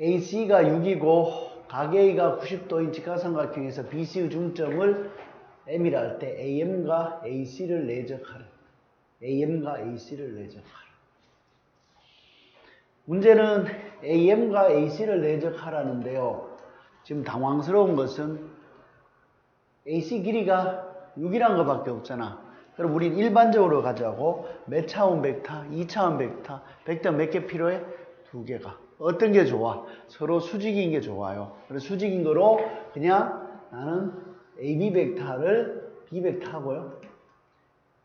AC가 6이고 각 A가 90도인 직각삼각형에서 BC의 중점을 M이라 할 때 AM과 AC를 내적하라. AM과 AC를 내적하라. 문제는 AM과 AC를 내적하라는데요. 지금 당황스러운 것은 AC 길이가 6이란 것밖에 없잖아. 그럼 우린 일반적으로 가자고 몇 차원 벡터, 2차원 벡터, 벡터 몇 개 필요해? 두 개가. 어떤 게 좋아? 서로 수직인 게 좋아요. 그래서 수직인 거로 그냥 나는 AB 벡터를 B 벡터 하고요.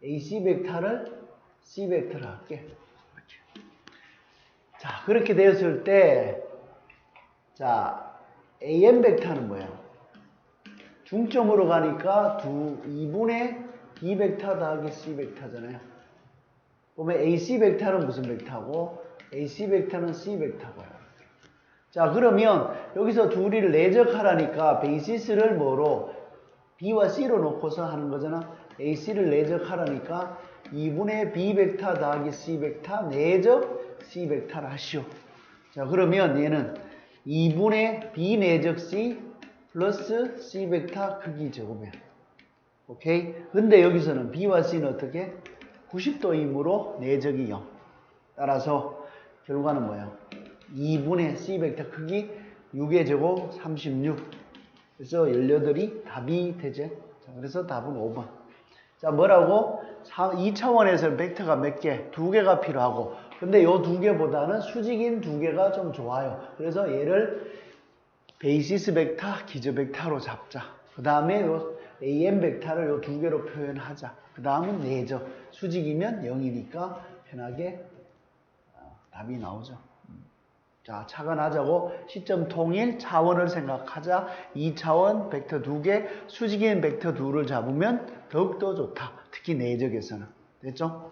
AC 벡터를 C 벡터를 할게. 자, 그렇게 되었을 때, 자, AM 벡터는 뭐예요? 중점으로 가니까 두 2분의 B 벡터 더하기 C 벡터잖아요. 보면 AC 벡터는 무슨 벡터고 AC 벡터는 C 벡터고요. 자 그러면 여기서 둘이를 내적하라니까 베이시스를 뭐로 B와 C로 놓고서 하는 거잖아. AC를 내적하라니까 2분의 B 벡터 더하기 C 벡터 내적 C 벡터를 하시오. 자 그러면 얘는 2분의 B 내적 C 플러스 C 벡터 크기 제곱이야. 오케이? 근데 여기서는 B와 C는 어떻게? 90도이므로 내적이 0. 따라서 결과는 뭐야? 2분의 C 벡터 크기 6의 제곱 36. 그래서 18이 답이 되죠. 자, 그래서 답은 5번. 자, 뭐라고? 2차원에서는 벡터가 몇 개? 두 개가 필요하고. 근데 요 두 개보다는 수직인 두 개가 좀 좋아요. 그래서 얘를 베이시스 벡터, 기저 벡터로 잡자. 그 다음에 요 AM 벡터를 요 두 개로 표현하자. 그 다음은 내적. 수직이면 0이니까 편하게 어, 답이 나오죠. 음. 자, 차근하자고 시점 통일 차원을 생각하자. 2차원 벡터 두 개, 수직인 벡터 둘을 잡으면 더욱더 좋다. 특히 내적에서는. 됐죠?